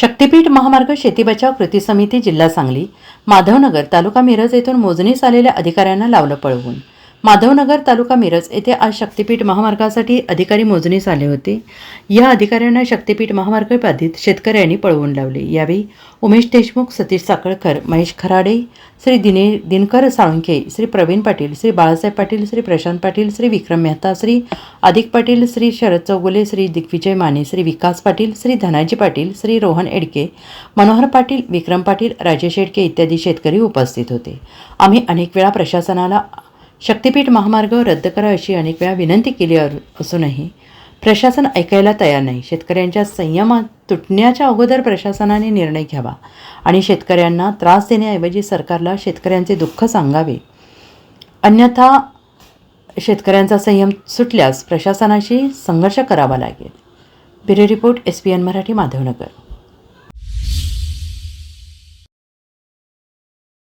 शक्तीपीठ महामार्ग शेती बचाव कृती समिती जिल्हा सांगली माधवनगर तालुका मिरज येथून मोजणीस आलेल्या अधिकाऱ्यांना लावलं पळवून. माधवनगर तालुका मिरज येथे आज शक्तीपीठ महामार्गासाठी अधिकारी मोजणीस आले होते. या अधिकाऱ्यांना शक्तीपीठ महामार्ग बाधित शेतकऱ्यांनी पळवून लावले. यावेळी उमेश देशमुख सतीश साकळकर महेश खराडे श्री दिने दिनकर साळुंखे श्री प्रवीण पाटील श्री बाळासाहेब पाटील श्री प्रशांत पाटील श्री विक्रम मेहता श्री अधिक पाटील श्री शरद चौगुले श्री दिग्विजय माने श्री विकास पाटील श्री धनाजी पाटील श्री रोहन एडके मनोहर पाटील विक्रम पाटील राजेश एडके इत्यादी शेतकरी उपस्थित होते. आम्ही अनेक वेळा प्रशासनाला शक्तिपीठ महामार्ग रद्द करा अशी अनेक वेळा विनंती केली असूनही प्रशासन ऐकायला तयार नाही. शेतकऱ्यांच्या संयमात तुटण्याच्या अगोदर प्रशासनाने निर्णय घ्यावा आणि शेतकऱ्यांना त्रास देण्याऐवजी सरकारला शेतकऱ्यांचे दुःख सांगावे. अन्यथा शेतकऱ्यांचा संयम सुटल्यास प्रशासनाशी संघर्ष करावा लागेल. Bureau report S P N Marathi Madhavnagar.